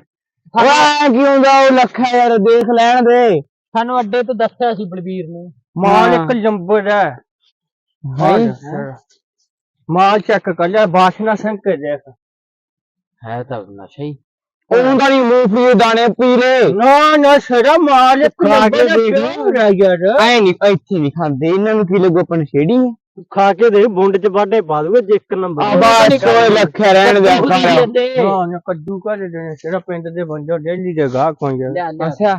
ਵਾਹ ਕੀ ਹੁੰਦਾ ਉਹ ਲੱਖਾ ਯਾਰ ਦੇਖ ਲੈਣ ਦੇ। ਸਾਨੂੰ ਅੱਡੇ ਤੋਂ ਦੱਸਿਆ ਸੀ ਬਲਬੀਰ ਨੇ। ਮਾਲ ਇੱਕ ਲੰਬਰ ਹੈ। ਹੈਂ? ਮਾਲ ਚੈੱਕ ਕਰ ਲੈ ਬਾਸ਼ਨਾ ਕੇ ਦੇਖ ਹੈ ਤਾਂ ਨਸ਼ਾ ਹੀ। ਉਹਨਾਂ ਦੀ ਮੂੰਗਫਲੀ ਦੇ ਦਾਣੇ ਪੀ ਲੈ ਨਾ ਨਾ ਸਿਰਾ ਮਾਲ ਇੱਕ ਖਾ ਕੇ ਦੇਖ। ਕਿਉਂ ਰਹਿ ਯਾਰ। ਐ ਨਹੀਂ ਇੱਥੇ ਨਹੀਂ ਖਾਂਦੇ ਇਹਨਾਂ ਨੂੰ ਕੀ ਲੱਗੋ ਆਪਾਂ ਨਸ਼ੇੜੀ ਆ? ਖਾ ਕੇ ਦੇਖ ਬੁੰਡ ਚ ਵਾਢੇ ਪਾ ਦੂਗੇ ਜੇ ਇੱਕ ਨੰਬਰ ਆ ਬਸ ਓਏ ਲੱਖਾ ਰਹਿਣ ਦੇ ਅੱਡੇ ਨਾ ਨਾ ਕੱਦੂ ਕਰ ਦੇ ਸਿਰਾ ਪਿੰਡ ਦੇ ਬੰਦੇ ਡੇਲੀ ਦੇ ਗਾਹ ਕੋਈ ਅੱਛਾ।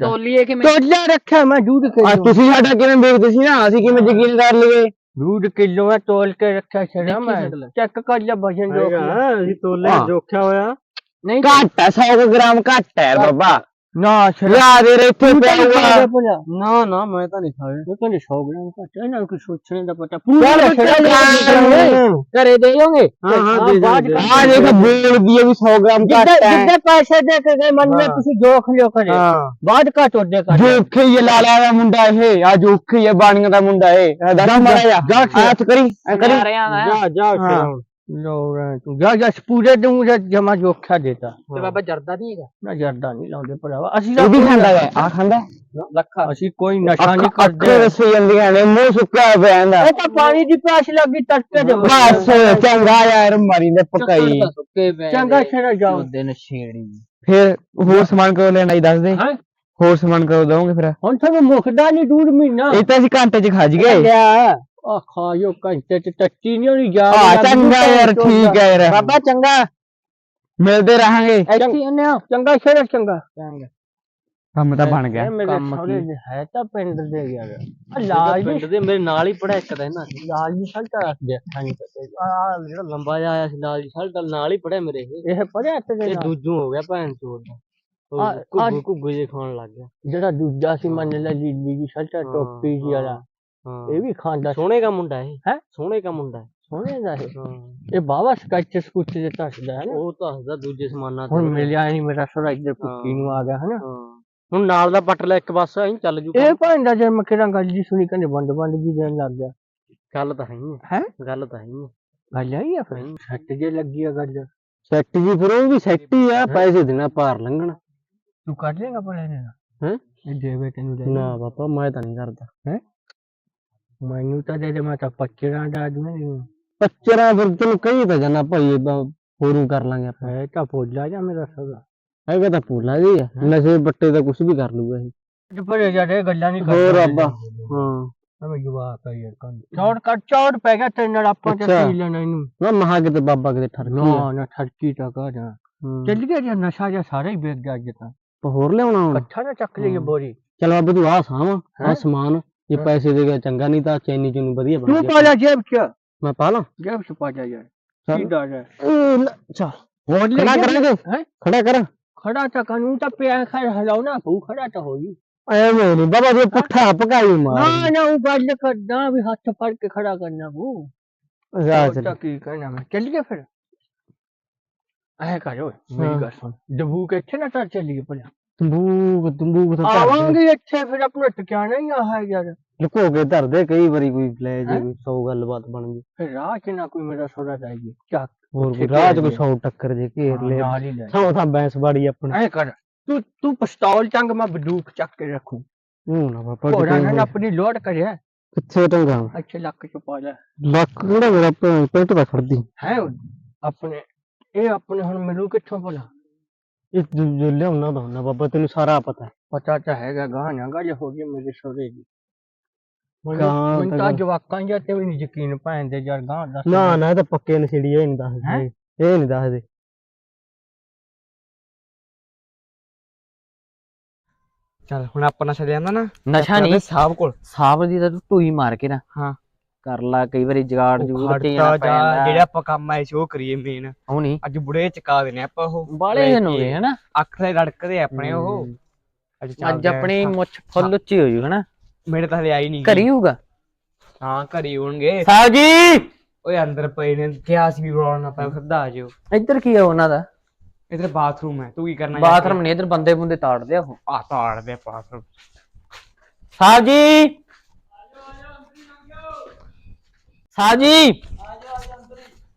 ਤੋਲੀਏ ਕਿਵੇਂ? ਤੋਲਾ ਰੱਖਿਆ ਮੈਂ ਦੁੱਧ ਆ ਕਿਲੋ ਤੁਸੀਂ ਸਾਡਾ ਕਿਵੇਂ ਵੇਚਦੇ ਸੀ ਨਾ ਅਸੀਂ ਕਿਵੇਂ ਯਕੀਨ ਕਰ ਲਈਏ? ਦੁੱਧ ਕਿਲੋ ਹੈ ਤੋਲ ਕੇ ਰੱਖਿਆ ਸਿਰਾ ਮੈਂ। ਲੈ। ਚੈੱਕ ਕਰ ਲੈ ਵਜਨ ਜੋ ਹੈਗਾ ਅਸੀਂ ਤੋਲੇ ਹਾਂ। ਜੋਖਿਆ ਹੋਇਆ। ਨਹੀਂ ਘੱਟ ਹੈ 100 ਗ੍ਰਾਮ ਘੱਟ ਹੈ ਬਾਬਾ। ਨਾ ਸਿਰਾ ਲਿਆ ਦੇ ਰੇ ਇੱਥੇ ਪਿਆ ਹੋਊਗਾ ਭਲਾ। ਨਾ ਨਾ ਮੈਂ ਤਾਂ ਨਹੀਂ ਖਾਇਆ ਇਹ ਕਹਿੰਦੇ 100 ਗ੍ਰਾਮ ਘੱਟ ਹੈ ਨਾ ਕੁਝ ਸੋਚਣੇ ਦਾ ਪਤਾ। ਪੂਰਾ ਚੱਲ ਸਿਰਾ ਚੱਲ ਘਰੇ ਦੇ ਜਾਓਗੇ? ਹਾਂ ਹਾਂ ਦੇ ਦੇ, ਦੇ ਦੇ। ਆ ਦੇਖ ਬੋਲਦੀ ਹੈ ਵੀ 100 ਗ੍ਰਾਮ ਘੱਟ ਜਿੱਦਾਂ ਹੈ। ਜਿੱਦਾਂ ਪੈਸੇ ਦੇ ਕੇ ਗਏ ਮੰਨ ਲੈ ਹਾਂ। ਤੁਸੀਂ ਜੋਖ ਲਿਓ ਕਰੇ ਹਾਂ। ਬਾਅਦ ਘੱਟ ਉਹਦੇ ਕਰ ਜੋਖੇ ਹੀ ਲਾਲਾ ਦਾ ਮੁੰਡਾ ਇਹ। ਆ ਜੋਖੇ ਹੀ ਬਾਣੀਆਂ ਦਾ ਮੁੰਡਾ ਇਹ। ਦੱਸ ਮਾਰਾ ਜਾ ਕਰੀ ਕਰੀ। ਮੈਂ। ਜਾ ਜਾ ਹਾਂ। ਹੁਣ। ਲੋ ਰੇ ਤੂੰ ਜਾ ਜਾ ਪੂਰੇ ਦੂੰ ਜਮਾ ਜੋਖਾ ਦੇਤਾ। ਤੇ ਬਾਬਾ ਜਰਦਾ ਨਹੀਂ ਹੈਗਾ? ਨਾ ਜਰਦਾ ਨਹੀਂ ਲਾਉਂਦੇ ਭਰਾਵਾ। ਅਸੀਂ ਇਹ ਵੀ ਖਾਂਦਾ ਹੈ। ਆ ਖਾਂਦਾ ਹੈ? ਲੱਖਾ। ਅਸੀਂ ਕੋਈ ਨਸ਼ਾ ਨਹੀਂ ਕਰਦੇ। ਰਸੇ ਜਾਂਦੀਆਂ ਨੇ ਮੂੰਹ ਸੁੱਕਾ ਪਿਆ ਇਹਦਾ ਇਹ ਤਾਂ ਪਾਣੀ ਦੀ ਪਿਆਸ ਲੱਗੀ ਤੜਕੇ ਦੇ ਬਸ ਚੰਗਾ ਯਾਰ ਮਰੀ ਨੇ ਪਕਾਈ। ਚੰਗਾ ਛੇੜਾ ਜਾਓ। ਦਿਨ ਛੇੜੀ। ਫਿਰ ਹੋਰ ਸਮਾਨ ਕਦੋਂ ਲੈਣਾ ਦੱਸ ਦੇ। ਹਾਂ? ਹੋਰ ਸਮਾਨ ਕਦੋਂ ਦਵਾਂਗੇ ਫਿਰ? ਹੁਣ ਤੁਹਾਨੂੰ ਮੁਖਦਾ ਨਹੀਂ ਦੂਰ ਮਹੀਨਾ। ਇਹ ਤਾਂ ਅਸੀਂ ਘੰਟੇ ਚ ਖਾ ਜਗੇ ਲਿਆ ਆ ਖਾਇਓ ਘੰਟੇ ਚ ਟੱਟੀ ਨਹੀਂ ਹੋਣੀ ਜਾ ਆ ਚੰਗਾ ਯਾਰ ਠੀਕ ਹੈ ਯਾਰ। ਬਾਬਾ ਚੰਗਾ। ਮਿਲਦੇ ਰਹਾਂਗੇ। ਇੱਥੇ ਇਹਨੇ ਚੰਗਾ ਛੇੜਾ ਚੰਗਾ। ਕੰਮ ਤਾਂ ਬਣ ਗਿਆ। ਕੰਮ ਦੇ ਹੈ ਤਾਂ ਪਿੰਡ ਦੇ ਯਾਰ ਆ। ਲਾਲ ਪਿੰਡ ਦੇ ਮੇਰੇ ਨਾਲ ਹੀ ਪੜਿਆ ਇੱਕ ਦਾ ਇਹਨਾਂ ਲਾਲ ਜੀ ਸਲਟਾ ਰੱਖ ਦੇ ਖਾਣੀ ਪਤੇ ਆ। ਜਿਹੜਾ ਲੰਬਾ ਜਿਹਾ ਆਇਆ ਸੀ ਨਾਲ ਜੀ ਨਾਲ ਹੀ ਪੜਿਆ ਮੇਰੇ ਇਹ। ਇਹ ਪੜਿਆ ਤੇ ਇਹ ਦੂਜੂ ਹੋ ਗਿਆ ਭੈਣ ਚੋਦ ਦਾ। ਘੁੱਗੂ ਘੁੱਗੂ ਜੇ ਖਾਣ ਲੱਗ ਗਿਆ। ਜਿਹੜਾ ਦੂਜਾ ਸੀ ਮੰਨ ਲੈ ਲੀਲੀ ਜੀ ਸਲਟਾ ਹਾਂ, ਟੋਪੀ ਜੀ ਵਾਲਾ। ਹਾਂ ਇਹ ਵੀ ਖਾਂਦਾ ਸੀ। ਸੋਹਣੇ ਦਾ ਮੁੰਡਾ ਇਹ ਹੈਂ? ਸੋਹਣੇ ਦਾ ਮੁੰਡਾ ਹੈ। ਸੋਹਣੇ ਦਾ ਇਹ ਹਾਂ ਇਹ ਬਾਵਾ ਸਕੱਚ ਸਕੂਚ ਦੇ ਦੱਸਦਾ ਹੈ ਨਾ ਉਹ ਤਾਂ ਹੱਸਦਾ ਦੂਜੇ ਸਮਾਨਾਂ ਤੇ ਹੁਣ ਮਿਲਿਆ ਨਹੀਂ ਮੇਰਾ ਸੋਹਰਾ ਇੱਧਰ ਕੁੱਕੀ ਨੂੰ ਆ ਗਿਆ ਹੈ ਨਾ ਹਾਂ ਹੁਣ ਨਾਲ ਦਾ ਪੱਟ ਲੈ ਇੱਕ ਪਾਸਾ ਅਸੀਂ ਚੱਲ ਜੂ ਇਹ ਭਾਂਡਾ ਜੇ ਮੈਂ ਕਿਹੜਾ ਗੱਲ ਜੀ ਸੁਣੀ ਕਹਿੰਦੇ ਵੰਡ ਵੰਡ ਜੀ ਦੇਣ ਲੱਗ ਗਿਆ ਗੱਲ ਤਾਂ ਹੈ ਹੀ ਹੈ ਹੈਂ? ਗੱਲ ਤਾਂ ਹੈ ਹੀ ਹੈ ਗੱਲ ਆਈ ਆ ਫਿਰ ਸੱਟ ਜੇ ਲੱਗੀ ਆ ਗੱਲ ਸੈੱਟ ਜੀ ਫਿਰ ਉਹ ਵੀ ਸੈੱਟ ਹੀ ਆ ਪੈਸੇ ਦੇਣਾ ਪਾਰ ਲੰਘਣ ਤੂੰ ਕੱਢ ਲੇਗਾ ਭਲੇ ਨੇ ਹੈਂ? ਇਹ ਦੇਵੇ ਤੈਨੂੰ ਦੇ ਨਾ ਪਾਪਾ ਮੈਂ ਤਾਂ ਨਹੀਂ ਕਰਦਾ ਮੈਨੂੰ ਤਾਂ ਦੇ ਦੇ ਮੈਂ ਤਾਂ ਪੱਚਰਾਂ ਦਾ ਦੂੰ ਪੱਚਰਾਂ ਫਿਰ ਤੈਨੂੰ ਕਹੀ ਤਾਂ ਜਾਣਾ ਭਾਈ ਹੋਰੂ ਕਰ ਲਾਂਗੇ ਆਪਾਂ ਹੈ ਤਾਂ ਭੋਲਾ ਜਾ ਮੇਰਾ ਸੋਹਰਾ ਹੈਗਾ ਤਾਂ ਪੂਲਾ ਜੀ ਆ ਨਸ਼ੇ ਬੱਟੇ ਦਾ ਕੁਝ ਵੀ ਕਰ ਲੂਗਾ ਇਹ ਪਰ ਯਾਰ ਇਹ ਗੱਲਾਂ ਨਹੀਂ ਹੋਰ ਕਰਦਾ ਰੱਬਾ ਹਾਂ ਮੈਂ ਜਵਾਬ ਆ ਯਾਰ ਕੰਨ ਚੌੜ ਕਰ ਚੌੜ ਪੈ ਗਿਆ ਤੇ ਨਾਲ ਆਪਾਂ ਤੇ ਅੱਛਾ। ਪੀ ਲੈਣਾ ਇਹਨੂੰ ਨਾ ਮਹਾ ਕਿਤੇ ਬਾਬਾ ਕਿਤੇ ਠਰਕੀ ਆ। ਨਾ ਨਾ ਠਰਕੀ ਤਾਂ ਕਾ ਜਾ ਹੂੰ। ਚੱਲ ਗਿਆ ਜੇ ਨਸ਼ਾ ਜਿਹਾ ਸਾਰਾ ਹੀ ਵੇਚ ਗਿਆ ਅੱਜ ਤਾਂ ਆਪਾਂ ਹੋਰ ਲਿਆਉਣਾ ਹੁਣ ਇਕੱਠਾ ਨਾ ਚੱਕ ਲਈਏ ਹਾਂ। ਬੋਰੀ ਚਲ ਬਾਬਾ ਤੂੰ ਆ ਸਾਵਾ ਆ ਹੈਂ? ਸਮਾਨ ਜੇ ਹੈਂ? ਪੈਸੇ ਦੇ ਗਿਆ ਚੰਗਾ ਨਹੀਂ ਤਾਂ ਚੈਨੀ ਚੁਨੀ ਵਧੀਆ ਬਣ ਤੂੰ ਗਈ ਪਾ ਲੈ ਜੇਬ ਚ ਮੈਂ ਪਾ ਲਾਂ ਜੇਬ ਚ ਪਾ ਜਾ ਯਾਰ ਚੱਲ। ਕੀ ਡਰ ਹੈ ਇਹ ਲੈ, ਚੱਲ ਹੋਰ ਲੈ ਖੜਾ ਜਾ। ਕਰਾਂਗੇ ਹੈਂ? ਖੜਾ ਕਰ ਖੜਾ ਤਾਂ ਕਾਨੂੰਨ ਤਾਂ ਪਿਆ ਖੜ ਹਲਾਉਣਾ ਪਊ ਖੜਾ ਤਾਂ ਹੋਈ ਐਵੇਂ ਨਹੀਂ ਬਾਬਾ ਤੂੰ ਪੁੱਠਾ ਪਕਾਈ ਮਾਰ ਨਾ ਨਾ ਉਹ ਗੱਲ ਕਰਦਾ ਵੀ ਹੱਥ ਫੜ ਕੇ ਖੜਾ ਕਰਨਾ ਪਊ ਜਾ ਹੋਰ ਚੱਲ ਤਾਂ ਕੀ ਕਹਿਣਾ ਮੈਂ ਚੱਲ ਗਿਆ ਫਿਰ ਐ ਕਰ ਓਏ ਹਾਂ। ਮੇਰੀ ਤਾਂ ਤੰਬੂਕ ਤੰਬੂਕ ਤਾਂ ਧਰ ਦੇ। ਆਵਾਂਗੇ ਇੱਥੇ ਫਿਰ ਆਪਣਾ ਟਿਕਾਣਾ ਹੀ ਆ ਹੈ ਯਾਰ। ਲੁਕੋ ਕੇ ਧਰਦੇ ਕਈ ਵਾਰੀ ਕੋਈ ਲੈ ਜੇ ਹੈਂ? ਕੋਈ ਸੌ ਗੱਲਬਾਤ ਬਣ ਗਈ। ਫਿਰ ਰਾਹ ਚ ਨਾ ਕੋਈ ਮੇਰਾ ਸੋਦਾ ਜਾਈਏ ਚੱਕ ਹੋਰ ਕੋਈ ਰਾਹ ਚ ਕੋਈ। ਸੌ ਟੱਕਰ ਜੇ ਘੇਰ ਲੈ ਨਾਲ ਹੀ ਲੈ ਥਾਂ ਥਾਂ ਬੈਂਸ ਬਾੜੀ ਆਪਣੀ। ਐ ਕਰ ਤੂੰ ਤੂੰ ਪਿਸਤੌਲ ਚੰਗ ਮੈਂ ਬੰਦੂਕ ਚੱਕ ਕੇ ਰੱਖੂ। ਹੂੰ ਨਾ ਬਾਬਾ ਘੋੜਾ ਕਿਤੇ ਨਾ ਆਪਣੀ ਲੋਡ ਕਰਿਆ। ਕਿੱਥੇ ਟੰਗਾ? ਅੱਛੇ ਲੱਕ ਚ ਪਾ ਲੈ। ਲੱਕ ਕਿਹੜਾ ਮੇਰਾ ਪੈਂਟ ਦਾ ਖੜਦੀ। ਹੈ ਆਪਣੇ ਇਹ ਆਪਣੇ ਹੁਣ ਮੈਨੂੰ ਕਿੱਥੋਂ ਭਲਾ? ਇਹ ਜੋ ਜੋ ਲਿਆਉਣਾ ਤਾਂ ਹੁੰਦਾ ਬਾਬਾ ਤੈਨੂੰ ਸਾਰਾ ਪਤਾ ਹੈ। ਪਤਾ ਤਾਂ ਹੈਗਾ ਗਾਂ ਨਾ ਗੱਲ ਹੋ ਗਈ ਮੇਰੇ ਸੋਰੇ ਦੀ। ਮੈਨੂੰ ਮੈਨੂੰ ਤਾਂ ਜਵਾਕਾਂ ਜਾਂ ਤੇ ਵੀ ਨਹੀਂ ਯਕੀਨ ਪੈਂਦੇ ਯਾਰ ਗਾਂ ਦੱਸ ਨਾ ਨਾ ਇਹ ਤਾਂ ਪੱਕੇ ਨਸ਼ੇੜੀ ਇਹ ਨਹੀਂ ਦੱਸਦੇ। ਇਹ ਨਹੀਂ ਦੱਸਦੇ। ਚੱਲ ਹੁਣ ਆਪਾਂ ਨਸ਼ਾ ਲਿਆਂਦਾ ਨਾ। ਨਸ਼ਾ ਨਹੀਂ ਸਾਹਿਬ ਕੋਲ। ਸਾਬ ਦੀ ਤਾਂ ਤੂੰ ਟੂਈ ਮਾਰ ਕੇ ਨਾ। ਹਾਂ। ਕਰ ਲਾ ਕਈ ਵਾਰੀ ਜਗਾੜ ਜੂੜ ਤੇ ਖੜਤਾ ਜਾ ਜਿਹੜਾ ਆਪਾਂ ਕੰਮ ਆਏ ਸੀ ਕਰੀਏ ਮੇਨ ਨਹੀਂ। ਅੱਜ ਬੁੜੇ ਚਕਾ ਦੇਣੇ ਆਪਾਂ ਉਹ। ਬਾਲੇ ਦਿਨ ਹੋ। ਗਏ ਹਨਾ? ਅੱਖ ਦੇ ਰੜਕਦੇ ਆਪਣੇ ਉਹ। ਅੱਜ। ਆਪਣੀ ਹਾਂ, ਮੁੱਛ ਫੁੱਲ ਉੱਚੀ ਹੋ ਜੂ ਹਨਾ? ਮੇਰੇ ਤਾਂ ਹਲੇ ਆਈ ਨਹੀਂ ਘਰੀ ਹੋਊਗਾ? ਹਾਂ ਘਰੀ ਹੋਣਗੇ। ਸਾਹਿਬ ਜੀ! ਓਏ ਅੰਦਰ ਪਏ ਨੇ ਕਿਹਾ ਸੀ ਵੀ ਨਾ ਪਾਓ ਸਿੱਧਾ ਆ ਜਿਓ। ਇੱਧਰ ਕੀ ਆ ਉਹਨਾਂ ਦਾ? ਇਧਰ ਬਾਥਰੂਮ ਹੈ ਤੂੰ ਕੀ ਕਰਨਾ ਬਾਥਰੂਮ ਨਹੀਂ ਇੱਧਰ ਬੰਦੇ ਬੰਦੇ ਤਾੜਦੇ ਆ ਉਹ। ਆ ਤਾੜਦੇ ਬਾਥਰੂਮ। ਸਾਹਿਬ ਜੀ! ਸਾਹਿਬ ਜੀ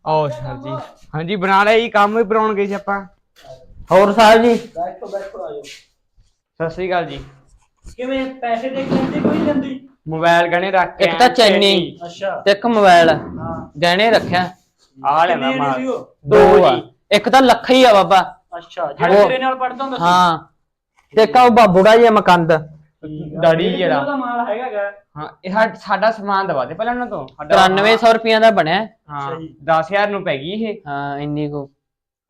ਓ ਸਰ ਜੀ। ਹਾਂਜੀ ਬਣਾ ਲਿਆ ਜੀ ਕੰਮ ਵੀ ਬਣਾਉਣ ਗਏ ਸੀ ਆਪਾਂ। ਹੋਰ ਸਾਹਿਬ ਜੀ? ਸਤਿ ਸ੍ਰੀ ਅਕਾਲ ਜੀ। ਕਿਵੇਂ ਪੈਸੇ ਦੇ ਕੇ ਲੈਂਦੇ ਕੋਈ ਲੈਂਦੀ? ਮੋਬਾਈਲ ਗਣੇ ਰੱਖ ਕੇ ਇੱਕ ਤਾਂ ਚੈਨੀ ਅੱਛਾ। ਤੇ ਇੱਕ ਮੋਬਾਈਲ। ਹਾਂ। ਗਹਿਣੇ ਰੱਖਿਆ। ਆ ਲੈ ਸੀ ਉਹ? ਦੋ ਆ। ਇੱਕ ਤਾਂ ਲੱਖ ਹੀ ਆ ਬਾਬਾ। ਅੱਛਾ ਜਿਹੜਾ ਤੇਰੇ ਨਾਲ ਪੜਦਾ ਹੁੰਦਾ ਸੀ? ਹਾਂ। ਤੇ ਇੱਕ ਉਹ ਬਾਬੂੜਾ ਜਿਹਾ ਮਕੰਦ। ਦਾੜੀ ਜਿਹੜਾ। ਉਹਦਾ ਮਾਲ ਹੈਗਾ ਗਾ ਹਾਂ ਇਹ ਸਾ- ਸਾਡਾ ਸਮਾਨ ਦਵਾ ਦੇ ਪਹਿਲਾਂ ਉਹਨਾਂ ਤੋਂ। ਸਾਡਾ 9300 ਰੁਪਈਆ ਦਾ ਬਣਿਆ। ਹਾਂ ਜੀ। 10000 ਨੂੰ ਪੈ ਗਈ ਇਹ। ਹਾਂ ਇੰਨੀ ਕੋ।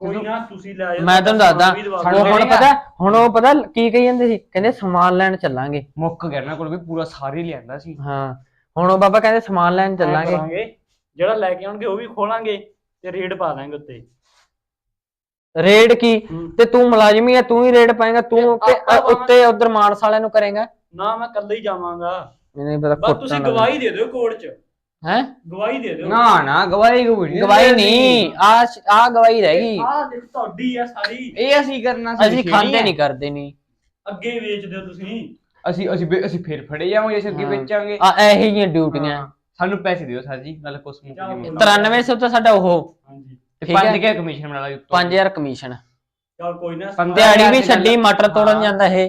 ਕੋਈ ਨਾ ਤੁਸੀਂ ਲੈ ਜਾਓ ਮੈਂ ਤੁਹਾਨੂੰ ਦੱਸਦਾ ਵੀ ਦਵਾ ਉਹ ਦਿਓ। ਹੁਣ ਪਤਾ ਹੁਣ ਉਹ ਪਤਾ ਕੀ ਕਹੀ ਜਾਂਦੇ ਸੀ? ਕਹਿੰਦੇ ਸਮਾਨ ਲੈਣ ਚੱਲਾਂਗੇ। ਮੁੱਕ ਗਿਆ ਇਹਨਾਂ ਕੋਲ ਵੀ ਪੂਰਾ ਸਾਰੀ ਲਿਆਂਦਾ ਸੀ। ਹਾਂ ਹੁਣ ਉਹ ਬਾਬਾ ਕਹਿੰਦੇ ਸਮਾਨ ਲੈਣ ਚੱਲਾਂਗੇ। ਜਿਹੜਾ ਲੈ ਕੇ ਆਉਣਗੇ ਉਹ ਵੀ ਖੋਲਾਂਗੇ ਤੇ ਰੇਡ ਪਾ ਦਾਂਗੇ ਉੱਤੇ। ਰੇਡ ਕੀ? ਹੂੰ। ਤੇ ਤੂੰ ਮੁਲਾਜ਼ਮੀ ਆ ਤੂੰ ਹੀ ਰੇਡ ਪਾਏਗਾ ਤੂੰ ਤੇ ਉੱਤੇ ਉਧਰ ਮਾਨਸ ਵਾਲਿਆਂ ਨੂੰ ਕਰੇਗਾ। ਨਾ ਮੈਂ ਇਕੱਲਾ ਹੀ ਜਾਵਾਂਗਾ। ਨਹੀਂ ਪਤਾ ਬਸ ਤੁਸੀਂ ਗਵਾਹੀ ਦੇ ਦਿਓ ਕੋਰਟ 'ਚ। ਹੈ? ਗਵਾਹੀ ਦੇ ਦਿਓ। ਨਾ ਨਾ ਗਵਾਹੀ ਕੋਈ ਨਹੀਂ ਗਵਾਹੀ ਨਹੀਂ। ਆ ਆ ਗਵਾਹੀ ਰਹਿ ਗਈ। ਆਹ ਦੇਖ ਤੁਹਾਡੀ ਆ ਸਾਰੀ। ਇਹ ਅਸੀਂ ਕਰਨਾ ਸੀ ਅਸੀਂ ਖਾਂਦੇ ਨਹੀਂ ਕਰਦੇ ਨਹੀਂ। ਅੱਗੇ ਵੇਚ ਦਿਓ ਤੁਸੀਂ। ਅਸੀਂ ਅਸੀਂ ਅਸੀਂ ਫੇਰ ਫੜੇ ਜਾਵਾਂਗੇ ਅਸੀਂ ਅੱਗੇ ਹਾਂ। ਵੇਚਾਂਗੇ। ਆ ਇਹੀ ਜੀਆਂ ਡਿਊਟੀਆਂ। ਹਾਂ। ਸਾਨੂੰ ਪੈਸੇ ਦਿਓ ਸਰ ਜੀ ਗੱਲ ਕੁਛ ਮੁੱਕ ਚੱਲ। ਨਹੀਂ 9300 ਤਾਂ ਸਾਡਾ ਉਹ। ਹਾਂਜੀ। ਤੇ ਠੀਕ 5 ਹੈ। ਕੇ ਕਮਿਸ਼ਨ ਬਣਾ ਲਾ 5000 ਕਮਿਸ਼ਨ ਚਲ ਕੋਈ ਨਾ ਦਿਹਾੜੀ ਵੀ ਛੱਡੀ ਮਟਰ ਤੋੜਨ। ਜਾਂਦਾ ਇਹ